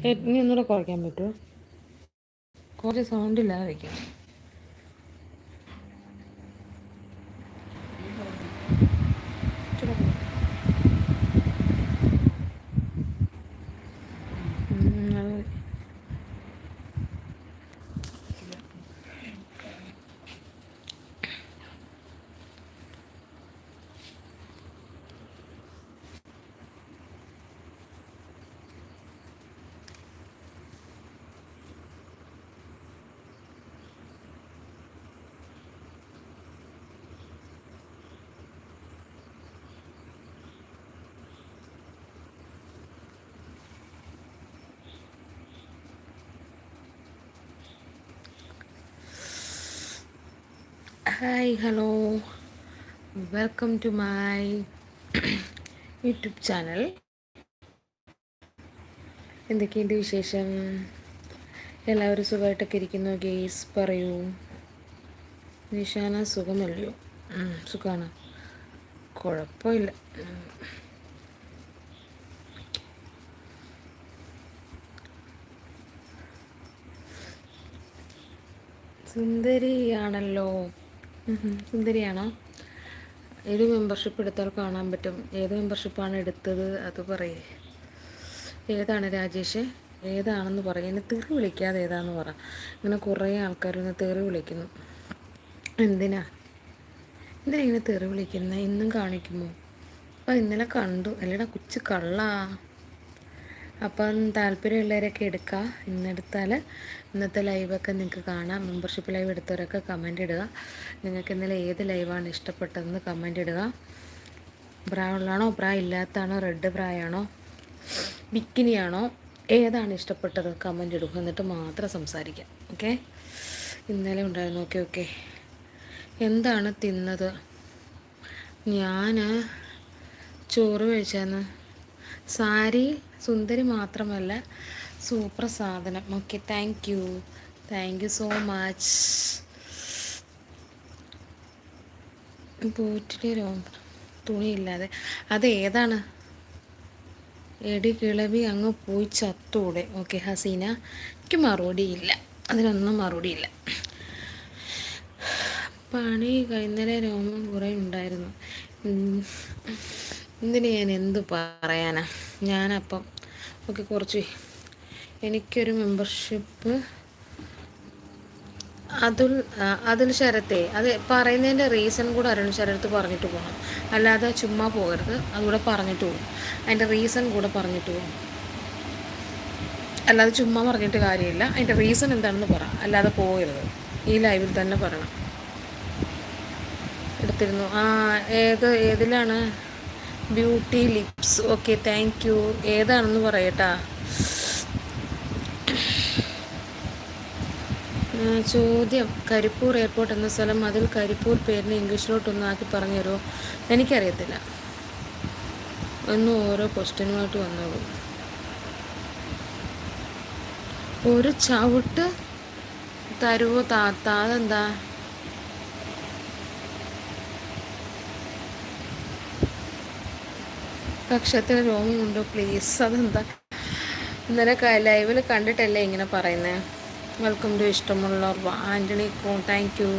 ഇനി ഒന്നുകൂടെ കുറയ്ക്കാൻ പറ്റുമോ? കുറച്ച് സൗണ്ടില്ലാതെ വയ്ക്കാം hi hello welcome to my YouTube channel എന്തൊക്കെയുണ്ട് വിശേഷം? എല്ലാവരും സുഖമായിട്ടൊക്കെ ഇരിക്കുന്നു ഗേസ് പറയൂ. നിഷാന സുഖമല്ലയോ? സുഖമാണ് കുഴപ്പമില്ല. സുന്ദരിയാണല്ലോ. സുന്ദരിയാണോ? ഏത് മെമ്പർഷിപ്പ് എടുത്താൽ കാണാൻ പറ്റും. ഏത് മെമ്പർഷിപ്പാണ് എടുത്തത്? അത് പറയേ. ഏതാണ് രാജേഷ്? ഏതാണെന്ന് പറയും. എന്നെ തെറി വിളിക്കാതെ ഏതാണെന്ന് പറ. ഇങ്ങനെ കുറേ ആൾക്കാർ ഇന്ന് തെറി വിളിക്കുന്നു. എന്തിനാ? എന്തിനാ ഇങ്ങനെ തെറി വിളിക്കുന്നത് ഇന്നും കാണിക്കുമോ? അപ്പം ഇന്നലെ കണ്ടു. അല്ലേടാ കൊച്ചു കള്ളാ. അപ്പം താല്പര്യമുള്ളവരൊക്കെ എടുക്കുക. ഇന്നെടുത്താൽ ഇന്നത്തെ ലൈവൊക്കെ നിങ്ങൾക്ക് കാണാം. മെമ്പർഷിപ്പ് ലൈവ് എടുത്തവരൊക്കെ കമന്റ് ഇടുക. നിങ്ങൾക്ക് ഇന്നലെ ഏത് ലൈവാണ് ഇഷ്ടപ്പെട്ടതെന്ന് കമന്റ് ഇടുക. ബ്രാ ഉള്ളതാണോ ബ്രാ ഇല്ലാത്തതാണോ റെഡ് ബ്രായാണോ ബിക്കിനിയാണോ? ഏതാണ് ഇഷ്ടപ്പെട്ടത്? കമന്റ് ഇടുക. എന്നിട്ട് മാത്രം സംസാരിക്കാം ഓക്കെ ഇന്നലെ ഉണ്ടായിരുന്നു. ഓക്കെ ഓക്കെ എന്താണ് തിന്നത്? ഞാൻ ചോറ് കഴിച്ചാന്ന് സാരി സുന്ദരി മാത്രമല്ല സൂപ്പർ സാധനം. Okay thank you thank you so much പോറ്റിലെ തുണിയില്ലാതെ. അത് ഏതാണ്? എടി കിളവി അങ്ങ് പോയി ചത്തൂടെ. ഓക്കെ ഹസീന എനിക്ക് മറുപടിയില്ല അതിനൊന്നും മറുപടിയില്ല പണി കൈന്നലെ രോമം കുറേ ഉണ്ടായിരുന്നു. ഇതിന് ഞാൻ എന്ത് പറയാനാ? ഞാനപ്പം ഒക്കെ കുറച്ച് എനിക്കൊരു മെമ്പർഷിപ്പ് അതുൽ അതുൽ ശരത്തെ അത് പറയുന്നതിന്റെ റീസൺ കൂടെ അരുൺ ശരത്ത് പറഞ്ഞിട്ട് പോകണം അല്ലാതെ ചുമ്മാ പോകരുത് അതുകൂടെ പറഞ്ഞിട്ട് പോകും അതിന്റെ റീസൺ കൂടെ പറഞ്ഞിട്ട് പോകും അല്ലാതെ ചുമ്മാ പറഞ്ഞിട്ട് കാര്യമില്ല. അതിന്റെ റീസൺ എന്താണെന്ന് പറ. അല്ലാതെ പോകരുത്. ഈ ലൈവിൽ തന്നെ പറയണം. എടുത്തിരുന്നു. ആ ഏത് ഏതിലാണ്? Beauty lips okay thank you ഏതാണെന്ന് പറയട്ടാ? ചോദ്യം. കരിപ്പൂർ എയർപോർട്ട് എന്ന സ്ഥലം അതിൽ കരിപ്പൂർ പേരിന് ഇംഗ്ലീഷിലോട്ടൊന്നും ആക്കി പറഞ്ഞു തരുമോ എനിക്കറിയത്തില്ല. ഒന്നും ഓരോ ക്വസ്റ്റ്യനുമായിട്ട് വന്നോളൂ. ഒരു ചവിട്ട് തരുവോ താത്ത അതെന്താ? കക്ഷത്തിന് രോഗമുണ്ടോ പ്ലീസ് അതെന്താ? ഇന്നലെ ലൈവിൽ കണ്ടിട്ടല്ലേ ഇങ്ങനെ പറയുന്നത് വെൽക്കം ടു ഇഷ്ടമുള്ളവർ ആന്റണി കോ താങ്ക് യു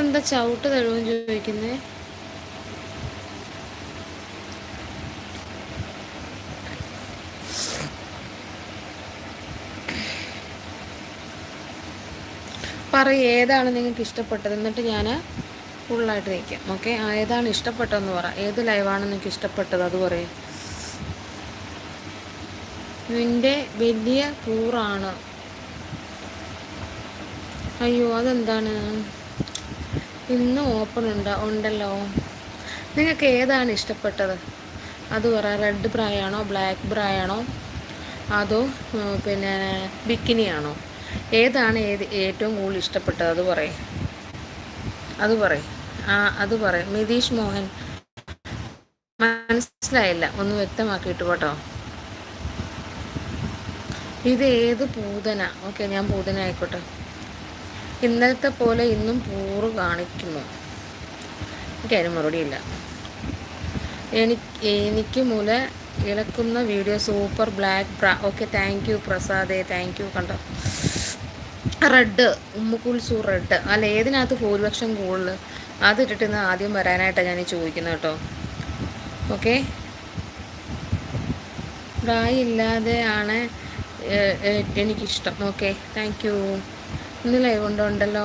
എന്താ ചവിട്ട് തഴുവെന്ന് ചോദിക്കുന്നത് പറ ഏതാണ് നിങ്ങൾക്ക് ഇഷ്ടപ്പെട്ടത്? എന്നിട്ട് ഞാൻ ഫുള്ളായിട്ട് വയ്ക്കാം ഓക്കെ ഏതാണ് ഇഷ്ടപ്പെട്ടതെന്ന് പറ. ഏത് ലൈവാണ് നിങ്ങൾക്ക് ഇഷ്ടപ്പെട്ടത്? അത് പറയും. നിന്റെ വലിയ കൂറാണ് അയ്യോ അതെന്താണ്? ഇന്ന് ഓപ്പൺ ഉണ്ട് ഉണ്ടല്ലോ. നിങ്ങൾക്ക് ഏതാണ് ഇഷ്ടപ്പെട്ടത്? അത് പറ. റെഡ് ബ്രായാണോ ബ്ലാക്ക് ബ്രായാണോ അതോ പിന്നെ ബിക്കിനിയാണോ ഏതാണ് ഏത് ഏറ്റവും കൂടുതൽ ഇഷ്ടപ്പെട്ടത്? അത് പറയും. അത് പറയും. ആ അത് പറയും. മിതീഷ് മോഹൻ. മനസ്സിലായില്ല. ഒന്ന് വ്യക്തമാക്കിയിട്ട് കേട്ടോ ഇത് ഏത് പൂതന? ഓക്കെ ഞാൻ പൂതന ആയിക്കോട്ടെ ഇന്നലത്തെ പോലെ ഇന്നും പൂറ് എനിക്ക് അതിന് മറുപടിയില്ല. എനിക്ക് എനിക്ക് മുല ഇളക്കുന്ന video super black bra okay thank you പ്രസാദേ thank you കണ്ടോ? Red Ummukulsu red. അല്ല ഏതിനകത്ത് ഭൂരിപക്ഷം കൂടുതൽ? അത് ഇട്ടിട്ട് ആദ്യം വരാനായിട്ടാണ് ഞാൻ ചോദിക്കുന്നത് കേട്ടോ. ഓക്കെ? ഇല്ലാതെ ആണ് എനിക്കിഷ്ടം. ഓക്കെ താങ്ക് യു ഇന്ന് ലൈവ് ഉണ്ടോ ഉണ്ടല്ലോ?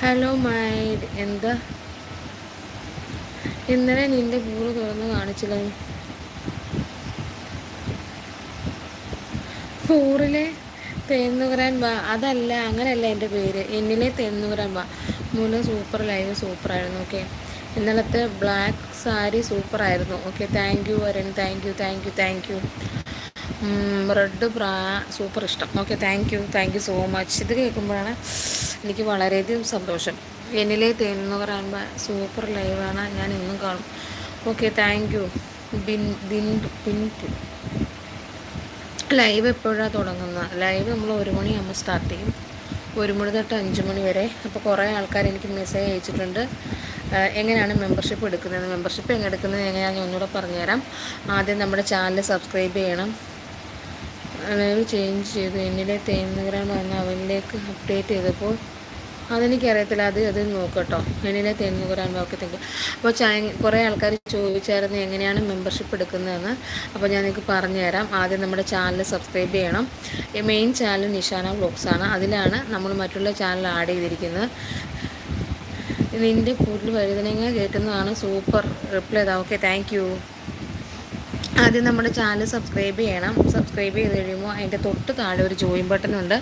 ഹലോ മൈഡ് എന്താ? ഇന്നലെ നിന്റെ പൂൾ തുറന്ന് കാണിച്ചില്ല. പൂറിലെ തേന്നുകരാൻ വാ. അതല്ല അങ്ങനെയല്ല എന്റെ പേര്. എന്നിലെ തെന്നുകുരാൻ വാ. മൂല സൂപ്പർ ലൈവ് സൂപ്പറായിരുന്നു ഓക്കെ. ഇന്നലത്തെ ബ്ലാക്ക് സാരി സൂപ്പറായിരുന്നു. ഓക്കെ താങ്ക് യു വരൻ thank you thank you thank you red bra super ഇഷ്ടം. Okay thank you thank you so much ഇത് കേൾക്കുമ്പോഴാണ് എനിക്ക് വളരെയധികം സന്തോഷം. എന്നിലെ തേന്നുകറാൻ സൂപ്പർ ലൈവാണ് ഞാൻ ഇന്നും കാണും. ഓക്കെ താങ്ക് യു ബിൻ ബിൻ ബിൻ ലൈവ് എപ്പോഴാണ് തുടങ്ങുന്നത്? ലൈവ് നമ്മൾ ഒരു മണിയാകുമ്പോൾ സ്റ്റാർട്ട് ചെയ്യും. ഒരു മണി തൊട്ട് അഞ്ച് മണി വരെ. അപ്പോൾ കുറേ ആൾക്കാർ എനിക്ക് മെസ്സേജ് അയച്ചിട്ടുണ്ട്. എങ്ങനെയാണ് മെമ്പർഷിപ്പ് എടുക്കുന്നത്? മെമ്പർഷിപ്പ് എങ്ങനെ എടുക്കുന്നത് എങ്ങനെയാണെന്ന് ഒന്നുകൂടെ പറഞ്ഞുതരാം. ആദ്യം നമ്മുടെ ചാനൽ സബ്സ്ക്രൈബ് ചെയ്യണം. ലൈവ് ചേഞ്ച് ചെയ്തു. എന്നിലെ തേന്നുകരാൻ വന്ന് അവനിലേക്ക് അപ്ഡേറ്റ് ചെയ്തപ്പോൾ അതെനിക്കറിയത്തില്ല. അത് അത് നോക്കട്ടോ. എന്നിലെ തെന്നുകുരാൻ വാക്കത്തേക്ക് അപ്പോൾ കുറേ ആൾക്കാർ ചോദിച്ചായിരുന്നു എങ്ങനെയാണ് മെമ്പർഷിപ്പ് എടുക്കുന്നതെന്ന്. അപ്പോൾ ഞാൻ നിങ്ങൾക്ക് പറഞ്ഞുതരാം. ആദ്യം നമ്മുടെ ചാനൽ സബ്സ്ക്രൈബ് ചെയ്യണം. മെയിൻ ചാനൽ നിഷാന ബ്ലോഗ്സാണ് അതിലാണ് നമ്മൾ മറ്റുള്ള ചാനൽ ആഡ് ചെയ്തിരിക്കുന്നത്. നിന്റെ കൂടുതൽ വഴുതനങ്ങ കേട്ടുന്നതാണ്. സൂപ്പർ റിപ്ലൈ ചെയ്താൽ ഓക്കെ താങ്ക് ആദ്യം നമ്മുടെ ചാനൽ സബ്സ്ക്രൈബ് ചെയ്യണം. സബ്സ്ക്രൈബ് ചെയ്ത് കഴിയുമ്പോൾ അതിന്റെ തൊട്ട് താഴെ ഒരു ജോയിൻ ബട്ടൺ ഉണ്ട്.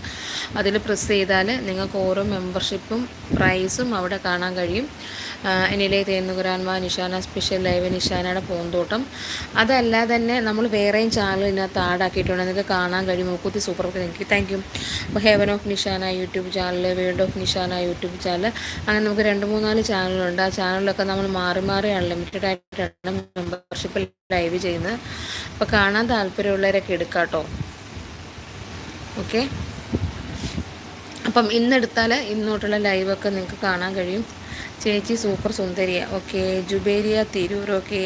അതിൽ പ്രസ് ചെയ്താൽ നിങ്ങൾക്ക് ഓരോ മെമ്പർഷിപ്പും പ്രൈസും അവിടെ കാണാൻ കഴിയും. എന്നിലെ തേന്നുകുരാൻമ നിഷാന സ്പെഷ്യൽ ലൈവ് നിഷാനയുടെ പൂന്തോട്ടം. അതല്ലാതെ തന്നെ നമ്മൾ വേറെയും ചാനൽ ഇതിനകത്ത് ആഡാക്കിയിട്ടുണ്ട് നിങ്ങൾക്ക് കാണാൻ കഴിയും. മൂക്കുത്തി സൂപ്പർ എനിക്ക് താങ്ക് യു അപ്പോൾ heaven of Nishana YouTube channel world of Nishana YouTube channel അങ്ങനെ നമുക്ക് രണ്ട് മൂന്നാൽ ചാനലുണ്ട് ആ ചാനലിലൊക്കെ നമ്മൾ മാറി മാറി അൺലിമിറ്റഡ് ആയിട്ടാണ് മെമ്പർഷിപ്പ് ലൈവ് ചെയ്യുന്നത്. അപ്പോൾ കാണാൻ താല്പര്യമുള്ളവരൊക്കെ എടുക്കാട്ടോ. കേട്ടോ ഓക്കെ അപ്പം ഇന്നെടുത്താൽ ഇന്നോട്ടുള്ള ലൈവൊക്കെ നിങ്ങൾക്ക് കാണാൻ കഴിയും. ചേച്ചി super സുന്ദരിയ. Okay Jubairiya Tirur okay.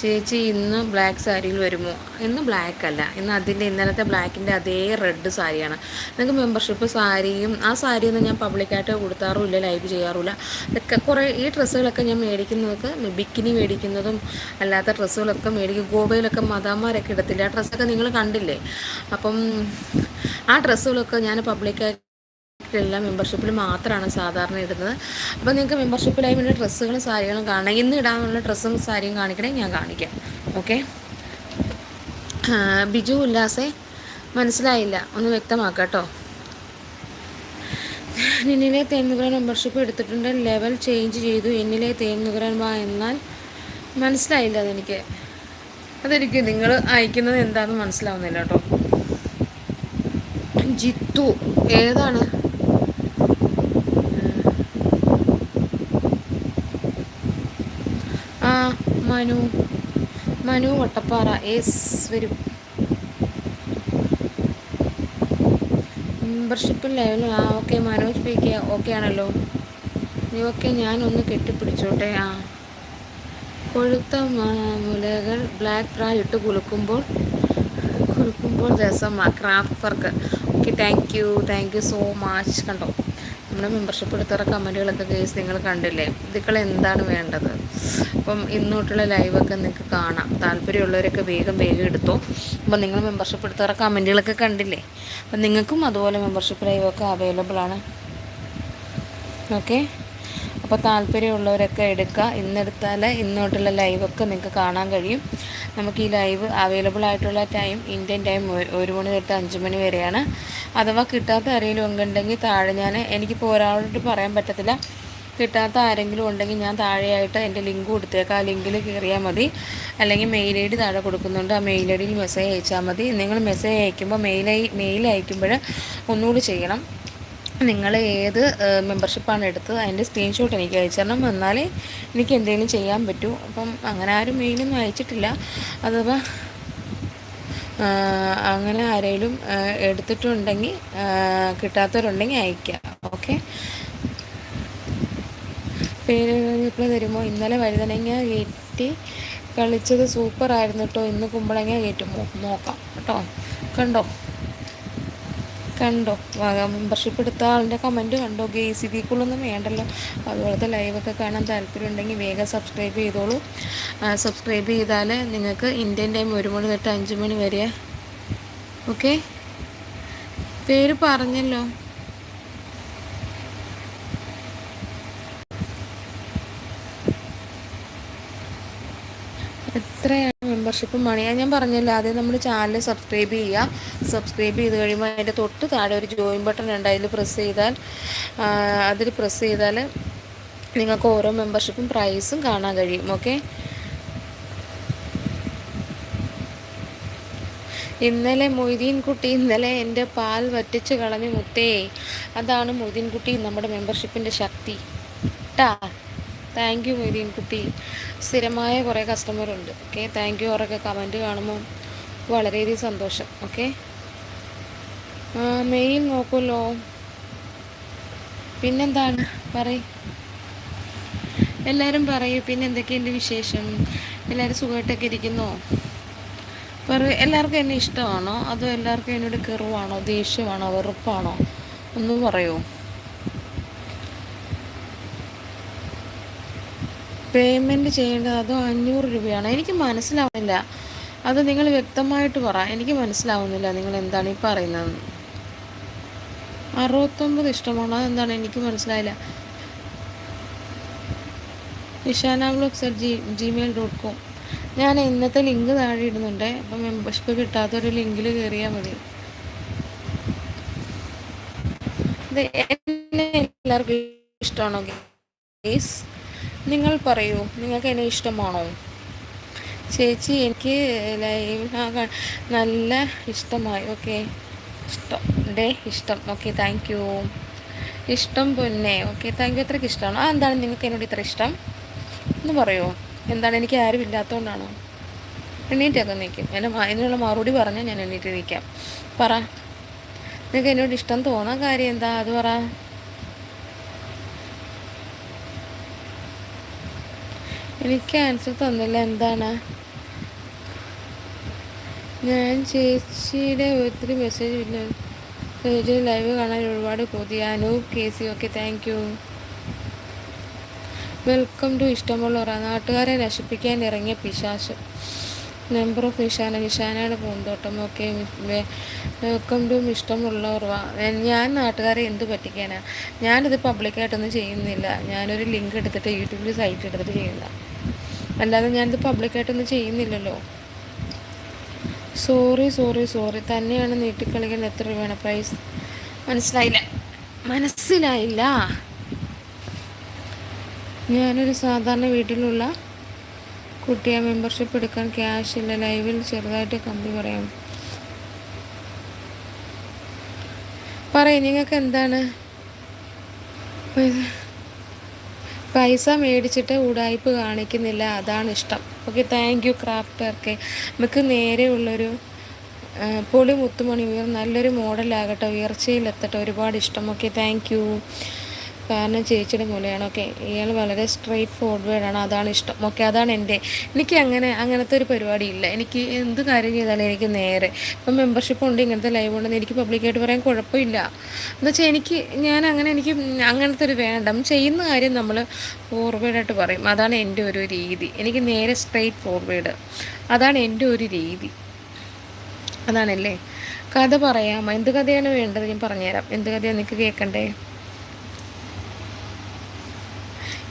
ചേച്ചി ഇന്ന് ബ്ലാക്ക് സാരിയിൽ വരുമോ? ഇന്ന് ബ്ലാക്ക് അല്ല. ഇന്ന് അതിന്റെ ഇന്നലത്തെ ബ്ലാക്കിന്റെ അതേ റെഡ് സാരിയാണ് നിങ്ങൾക്ക് മെമ്പർഷിപ്പ് സാരിയും ആ സാരിയൊന്നും ഞാൻ പബ്ലിക്കായിട്ട് കൊടുത്താറുമില്ല ലൈവ് ചെയ്യാറുമില്ല. ഇതൊക്കെ കുറേ ഈ ഡ്രസ്സുകളൊക്കെ ഞാൻ മേടിക്കുന്നതൊക്കെ ബിക്കിനി മേടിക്കുന്നതും അല്ലാത്ത ഡ്രസ്സുകളൊക്കെ മേടിക്കും. ഗോവയിലൊക്കെ മതാമാരൊക്കെ ഇടത്തില്ല? ആ ഡ്രസ്സൊക്കെ നിങ്ങൾ കണ്ടില്ലേ? അപ്പം ആ ഡ്രസ്സുകളൊക്കെ ഞാൻ പബ്ലിക്കായിട്ട് എല്ലാം മെമ്പർഷിപ്പിൽ മാത്രമാണ് സാധാരണ ഇടുന്നത്. അപ്പോൾ നിങ്ങൾക്ക് മെമ്പർഷിപ്പിലായി വേണ്ട ഡ്രസ്സുകളും സാരികളും കാണാം. ഇന്ന് ഇടാനുള്ള ഡ്രസ്സും സാരിയും കാണിക്കണേ ഞാൻ കാണിക്കാം. ഓക്കെ? ബിജു ഉല്ലാസേ മനസ്സിലായില്ല. ഒന്ന് വ്യക്തമാക്കാം കേട്ടോ എന്നിലെ തേന്നുകുരൻ മെമ്പർഷിപ്പ് എടുത്തിട്ടുണ്ട്. ലെവൽ ചേഞ്ച് ചെയ്തു. എന്നിലെ തേന്നുകുരൻ വാ എന്നാൽ മനസ്സിലായില്ല അതെനിക്ക്. അതെനിക്ക് നിങ്ങൾ അയക്കുന്നത് എന്താണെന്ന് മനസ്സിലാവുന്നില്ല കേട്ടോ ജിത്തു ഏതാണ്? മനു മനു വട്ടപ്പാറ എസ് വരും മെമ്പർഷിപ്പ് ലെവൽ ആ okay Manoj P K okay ആണല്ലോ. ഓക്കെ ഞാനൊന്ന് കെട്ടിപ്പിടിച്ചോട്ടെ ആ. കൊഴുത്ത മുലകൾ ബ്ലാക്ക് ബ്രാ ഇട്ട് കുലുക്കുമ്പോൾ കുലുക്കുമ്പോൾ രസമാണ് craft work okay thank you thank you so much കണ്ടോ? നമ്മുടെ മെമ്പർഷിപ്പ് എടുത്തവരുടെ കമന്റുകളൊക്കെ കേസ് നിങ്ങൾ കണ്ടില്ലേ? ഇതുക്കൾ എന്താണ് വേണ്ടത്? അപ്പം ഇന്നോട്ടുള്ള ലൈവൊക്കെ നിങ്ങൾക്ക് കാണാം. താല്പര്യമുള്ളവരൊക്കെ വേഗം വേഗം എടുത്തോ. അപ്പം നിങ്ങൾ മെമ്പർഷിപ്പ് എടുത്തവരുടെ കമന്റുകളൊക്കെ കണ്ടില്ലേ? അപ്പം നിങ്ങൾക്കും അതുപോലെ മെമ്പർഷിപ്പ് ലൈവൊക്കെ അവൈലബിൾ ആണ്. ഓക്കെ അപ്പോൾ താല്പര്യമുള്ളവരൊക്കെ എടുക്കുക. ഇന്നെടുത്താൽ ഇന്നോട്ടുള്ള ലൈവൊക്കെ നിങ്ങൾക്ക് കാണാൻ കഴിയും. നമുക്ക് ഈ ലൈവ് അവൈലബിൾ ആയിട്ടുള്ള ടൈം ഇന്ത്യൻ ടൈം ഒരു മണി തൊട്ട് അഞ്ച് മണി വരെയാണ്. അഥവാ കിട്ടാത്ത ആരെങ്കിലും ഉണ്ടെങ്കിൽ താഴെ ഞാൻ എനിക്കിപ്പോൾ ഒരാളോട് പറയാൻ പറ്റത്തില്ല. കിട്ടാത്ത ആരെങ്കിലും ഉണ്ടെങ്കിൽ ഞാൻ താഴെയായിട്ട് എന്റെ ലിങ്ക് കൊടുത്തേക്കാം. ആ ലിങ്കിൽ കയറിയാൽ മതി. അല്ലെങ്കിൽ മെയിൽ ഐ ഡി താഴെ കൊടുക്കുന്നുണ്ട്. ആ മെയിൽ ഐ ഡിയിൽ മെസ്സേജ് അയച്ചാൽ മതി. നിങ്ങൾ മെസ്സേജ് അയക്കുമ്പോൾ മെയിൽ മെയിൽ അയക്കുമ്പോൾ ഒന്നുകൂടി ചെയ്യണം. നിങ്ങൾ ഏത് മെമ്പർഷിപ്പാണ് എടുത്തത്? അതിന്റെ സ്ക്രീൻഷോട്ട് എനിക്ക് അയച്ചു തരണം. എന്നാലേ എനിക്ക് എന്തെങ്കിലും ചെയ്യാൻ പറ്റൂ. അപ്പം അങ്ങനെ ആരും മെയിലൊന്നും അയച്ചിട്ടില്ല. അഥവാ അങ്ങനെ ആരെങ്കിലും എടുത്തിട്ടുണ്ടെങ്കിൽ കിട്ടാത്തവരുണ്ടെങ്കിൽ അയക്കുക ഓക്കെ? പേര് ഇപ്പോൾ തരുമോ? ഇന്നലെ വഴുതനങ്ങ കയറ്റി കളിച്ചത് സൂപ്പറായിരുന്നു കേട്ടോ ഇന്ന് കുമ്പളങ്ങ കയറ്റുമോ നോക്കാം. കേട്ടോ? കണ്ടോ? കണ്ടോ? മെമ്പർഷിപ്പ് എടുത്ത ആളിന്റെ കമന്റ് കണ്ടോ? ഗേസ് ഇതിക്കുള്ളൊന്നും വേണ്ടല്ലോ. അതുപോലത്തെ ലൈവൊക്കെ കാണാൻ താല്പര്യം ഉണ്ടെങ്കിൽ വേഗം സബ്സ്ക്രൈബ് ചെയ്തോളൂ. സബ്സ്ക്രൈബ് ചെയ്താൽ നിങ്ങൾക്ക് ഇന്ത്യൻ ടൈം ഒരു മണി തൊട്ട് അഞ്ച് മണി വരെ. ഓക്കെ പേര് പറഞ്ഞല്ലോ. എത്രയാണ് മെമ്പർഷിപ്പ് മണിയാ ഞാൻ പറഞ്ഞല്ലോ ആദ്യം നമ്മൾ ചാനൽ സബ്സ്ക്രൈബ് ചെയ്യുക സബ്സ്ക്രൈബ് ചെയ്ത് കഴിയുമ്പോൾ അതിന്റെ തൊട്ട് താഴെ ഒരു ജോയിൻ ബട്ടൺ ഉണ്ട്. അതിൽ പ്രസ് ചെയ്താൽ അതിൽ പ്രസ് ചെയ്താൽ നിങ്ങൾക്ക് ഓരോ മെമ്പർഷിപ്പും പ്രൈസും കാണാൻ കഴിയും. ഓക്കെ ഇന്നലെ മൊയ്തീൻ കുട്ടി ഇന്നലെ എന്റെ പാൽ വറ്റിച്ച് കളഞ്ഞു മുത്തേ. അതാണ് മൊയ്തീൻകുട്ടി നമ്മുടെ മെമ്പർഷിപ്പിന്റെ ശക്തി. ട്ടാ. Thank you Moideen Kutty. സ്ഥിരമായ കുറേ കസ്റ്റമറുണ്ട് ഓക്കെ? താങ്ക് യു അവരൊക്കെ കമന്റ് കാണുമ്പോൾ വളരെയധികം സന്തോഷം. ഓക്കെ? മെയിൽ നോക്കുമല്ലോ. പിന്നെന്താണ്? പറയ്. എല്ലാവരും പറയൂ. പിന്നെ എന്തൊക്കെയുണ്ട് വിശേഷം? എല്ലാവരും സുഖമായിട്ടൊക്കെ ഇരിക്കുന്നോ? പറയൂ. എല്ലാവർക്കും എന്നെ ഇഷ്ടമാണോ? അതോ എല്ലാവർക്കും എന്നോട് കെറുവാണോ? ദേഷ്യമാണോ? വെറുപ്പാണോ? ഒന്നും പറയൂ? പേയ്മെന്റ് ചെയ്യേണ്ടത് അതോ അഞ്ഞൂറ് രൂപയാണ്? എനിക്ക് മനസ്സിലാവുന്നില്ല. അത് നിങ്ങൾ വ്യക്തമായിട്ട് പറ. എനിക്ക് മനസ്സിലാവുന്നില്ല നിങ്ങൾ എന്താണ് ഈ പറയുന്നത്. അറുപത്തൊമ്പത് ഇഷ്ടമാണോ? അതെന്താണ്? എനിക്ക് മനസ്സിലായില്ല. Ishana blogs at G Gmail dot com ഞാൻ ഇന്നത്തെ ലിങ്ക് താഴെ ഇടുന്നുണ്ട്. അപ്പം മെമ്പർഷിപ്പ് കിട്ടാത്തൊരു ലിങ്കിൽ കയറിയാൽ മതി. എല്ലാവർക്കും ഇഷ്ടമാണോ ഗേസ് നിങ്ങൾ പറയൂ നിങ്ങൾക്ക് എന്നെ ഇഷ്ടമാണോ? ചേച്ചി എനിക്ക് ലൈവ് നല്ല ഇഷ്ടമായി. ഓക്കെ. ഇഷ്ടം. ഡേ ഇഷ്ടം. ഓക്കെ താങ്ക് യു ഇഷ്ടം പൊന്നെ. ഓക്കെ താങ്ക് യു അത്രയ്ക്ക് ഇഷ്ടമാണോ? ആ എന്താണ് നിങ്ങൾക്ക് എന്നോട് ഇത്ര ഇഷ്ടം? എന്ന് പറയുമോ എന്താണ്? എനിക്ക് ആരും ഇല്ലാത്തതുകൊണ്ടാണോ എണ്ണീറ്റൊക്കെ നിൽക്കും എന്നെ അതിനുള്ള മറുപടി പറഞ്ഞാൽ ഞാൻ എണ്ണീറ്റ് നിൽക്കാം പറ. നിങ്ങൾക്ക് എന്നോട് ഇഷ്ടം തോന്നാൻ കാര്യം എന്താ? അത് പറ. എനിക്ക് ആൻസർ തന്നില്ല എന്താണ്? ഞാൻ ചേച്ചിയുടെ ഒത്തിരി മെസ്സേജ് ഇല്ല ചേച്ചി ലൈവ് കാണാൻ ഒരുപാട് കൊതി. Anoop K C okay thank you welcome to ഇഷ്ടമുള്ളവർ നാട്ടുകാരെ നശിപ്പിക്കാൻ ഇറങ്ങിയ പിശാശ് നമ്പർ ഓഫ് നിഷാന. നിഷാനയുടെ പൂന്തോട്ടം. ഓക്കെ വെൽക്കം ടു ഇഷ്ടമുള്ളവർ ഞാൻ നാട്ടുകാരെ എന്ത് പറ്റിക്കാനാണ് ഞാനിത് പബ്ലിക്കായിട്ടൊന്നും ചെയ്യുന്നില്ല. ഞാനൊരു ലിങ്ക് എടുത്തിട്ട് യൂട്യൂബിൽ സൈറ്റ് എടുത്തിട്ട് ചെയ്യുന്ന അല്ലാതെ ഞാനിത് പബ്ലിക്കായിട്ടൊന്നും ചെയ്യുന്നില്ലല്ലോ. സോറി സോറി സോറി തന്നെയാണ് നീട്ടിക്കളിക്കാൻ എത്ര രൂപയാണ് പ്രൈസ് മനസ്സിലായില്ല. മനസ്സിലായില്ല. ഞാനൊരു സാധാരണ വീട്ടിലുള്ള കുട്ടിയെ മെമ്പർഷിപ്പ് എടുക്കാൻ ക്യാഷ് ഇല്ല. ലൈവിൽ ചെറുതായിട്ട് കമ്പി പറയാം. പറയും നിങ്ങൾക്ക് എന്താണ്? പൈസ മേടിച്ചിട്ട് ഉടായ്പ് കാണിക്കുന്നില്ല. അതാണ് ഇഷ്ടം. ഓക്കെ താങ്ക് യു ക്രാഫ്റ്റർക്ക് നമുക്ക് നേരെയുള്ളൊരു പൊളി മുത്തുമണി ഉയർ നല്ലൊരു മോഡലാകട്ടെ. ഉയർച്ചയിലെത്തട്ടെ. ഒരുപാട് ഇഷ്ടം. ഓക്കെ താങ്ക് യു കാരണം ചേച്ചിയുടെ മൂലയാണ് ഓക്കെ ഇയാൾ വളരെ സ്ട്രെയിറ്റ് ഫോർവേഡാണ് അതാണ് ഇഷ്ടം. ഓക്കെ അതാണ് എന്റെ. എനിക്ക് അങ്ങനെ അങ്ങനത്തെ ഒരു പരിപാടി ഇല്ല. എനിക്ക് എന്ത് കാര്യം ചെയ്താലും എനിക്ക് നേരെ. ഇപ്പം മെമ്പർഷിപ്പ് ഉണ്ട് ഇങ്ങനത്തെ ലൈവ് ഉണ്ടെന്ന് എനിക്ക് പബ്ലിക്കായിട്ട് പറയാൻ കുഴപ്പമില്ല. എന്ന് വെച്ചാൽ എനിക്ക് ഞാൻ അങ്ങനെ എനിക്ക് അങ്ങനത്തെ ഒരു വേണ്ട. ചെയ്യുന്ന കാര്യം നമ്മൾ ഫോർവേഡായിട്ട് പറയും. അതാണ് എന്റെ ഒരു രീതി. എനിക്ക് നേരെ സ്ട്രെയിറ്റ് ഫോർവേഡ് അതാണ് എന്റെ ഒരു രീതി. അതാണല്ലേ? കഥ പറയാം എന്ത് കഥയാണ് വേണ്ടത്? ഞാൻ പറഞ്ഞുതരാം. എന്ത് കഥയാണ് നിങ്ങൾക്ക് കേൾക്കണ്ടേ?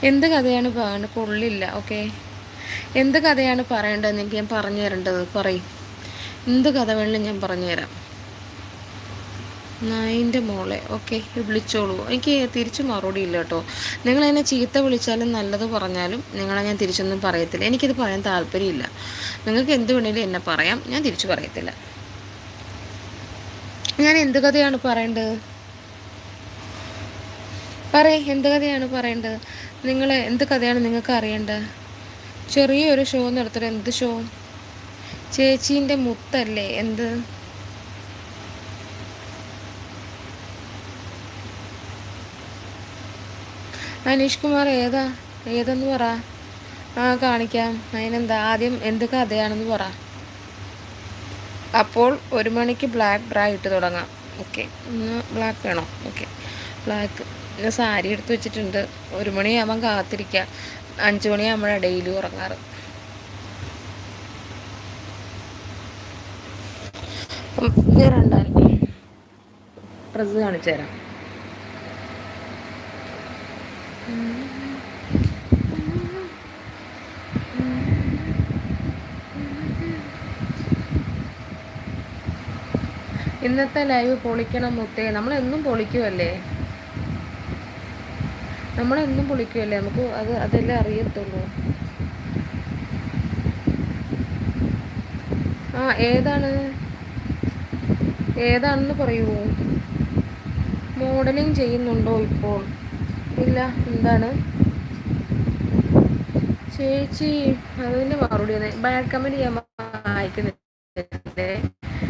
എന്ത് കഥയാണ് പറയുന്നത് കൊള്ളില്ല ഓക്കെ. എന്ത് കഥയാണ് പറയേണ്ടതെന്ന് എനിക്ക് ഞാൻ പറഞ്ഞു തരേണ്ടത്? പറയും. എന്ത് കഥ വേണമെങ്കിലും ഞാൻ പറഞ്ഞു തരാം. നായിന്റെ മോളെ ഓക്കെ വിളിച്ചോളൂ. എനിക്ക് തിരിച്ചു മറുപടി ഇല്ല കേട്ടോ. നിങ്ങൾ എന്നെ ചീത്ത വിളിച്ചാലും നല്ലത് പറഞ്ഞാലും നിങ്ങളെ ഞാൻ തിരിച്ചൊന്നും പറയത്തില്ല. എനിക്കിത് പറയാൻ താല്പര്യമില്ല. നിങ്ങൾക്ക് എന്ത് വേണമെങ്കിലും എന്നെ പറയാം. ഞാൻ തിരിച്ചു പറയത്തില്ല. ഞാൻ എന്ത് കഥയാണ് പറയേണ്ടത്? പറയേ എന്ത് കഥയാണ് പറയേണ്ടത് നിങ്ങൾ എന്ത് കഥയാണ് നിങ്ങൾക്ക് അറിയേണ്ടത് ചെറിയൊരു ഷോ നടത്തണം എന്ത് ഷോ ചേച്ചീന്റെ മുത്തല്ലേ എന്ത്? അനീഷ് കുമാർ ഏതാ? ഏതെന്ന് പറ. ആ കാണിക്കാം. അതിനെന്താ? ആദ്യം എന്ത് കഥയാണെന്ന് പറ. അപ്പോൾ ഒരു മണിക്ക് ബ്ലാക്ക് ബ്രാ ഇട്ട് തുടങ്ങാം. ഓക്കെ. ബ്ലാക്ക് വേണോ? ഓക്കെ. ബ്ലാക്ക്. ഇന്ന് സാരി എടുത്ത് വെച്ചിട്ടുണ്ട്. ഒരു മണിയാകുമ്പം കാത്തിരിക്കുക അഞ്ച് മണിയാകുമ്പോഴാണ് ഡെയിലി ഉറങ്ങാറ്. ഡ്രസ്സ് കാണിച്ചു തരാം. ഇന്നത്തെ ലൈവ് പൊളിക്കണം മുത്തേ. നമ്മളെന്നും പൊളിക്കുമല്ലേ നമ്മളെന്നും പൊളിക്കുകയല്ലേ നമുക്ക് അത് അതെല്ലാം അറിയത്തുള്ളൂ. ആ ഏതാണ്? ഏതാണെന്ന് പറയുമോ മോഡലിംഗ് ചെയ്യുന്നുണ്ടോ ഇപ്പോൾ? ഇല്ല എന്താണ്? ചേച്ചി അതിന്റെ മറുപടി ബാഡ് കമന്റ് ചെയ്യാൻ വായിക്കുന്നില്ലേ?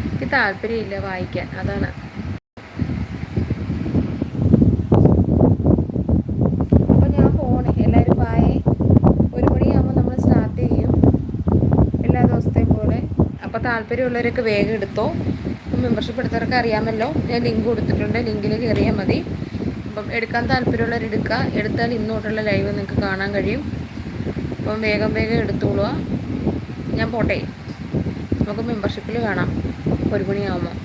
എനിക്ക് താല്പര്യമില്ല വായിക്കാൻ. അതാണ് അപ്പോൾ ഞാൻ പോണേ എല്ലാവരും വായേ ഒരു മണിയാകുമ്പോൾ നമ്മൾ സ്റ്റാർട്ട് ചെയ്യും എല്ലാ ദിവസത്തെയും പോലെ അപ്പോൾ താല്പര്യമുള്ളവരൊക്കെ വേഗം എടുത്തോ. മെമ്പർഷിപ്പ് എടുത്തവർക്ക് അറിയാമല്ലോ. ഞാൻ ലിങ്ക് കൊടുത്തിട്ടുണ്ട്. ലിങ്കിൽ കയറിയാൽ മതി. അപ്പം എടുക്കാൻ താല്പര്യമുള്ളവർ എടുക്കുക. എടുത്താൽ ഇന്നോട്ടുള്ള ലൈവ് നിങ്ങൾക്ക് കാണാൻ കഴിയും. അപ്പം വേഗം വേഗം എടുത്തോളുക. ഞാൻ പോട്ടെ. നമുക്ക് മെമ്പർഷിപ്പിൽ കാണാം. ഒരു മണിയാകുമ്പോൾ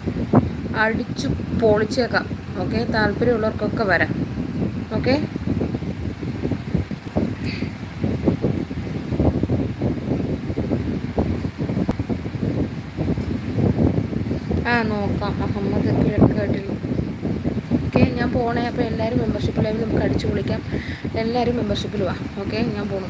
അടിച്ചു പൊളിച്ചേക്കാം. ഓക്കെ? താല്പര്യമുള്ളവർക്കൊക്കെ വരാം. ഓക്കെ? ആ നോക്കാം. മുഹമ്മദ് കിഴക്കാട്ടിൽ ഓക്കെ ഞാൻ പോണേ. അപ്പോൾ എല്ലാവരും മെമ്പർഷിപ്പ് നമുക്ക് അടിച്ചു വിളിക്കാം എല്ലാവരും മെമ്പർഷിപ്പിൽ വാ. ഓക്കെ ഞാൻ പോണു.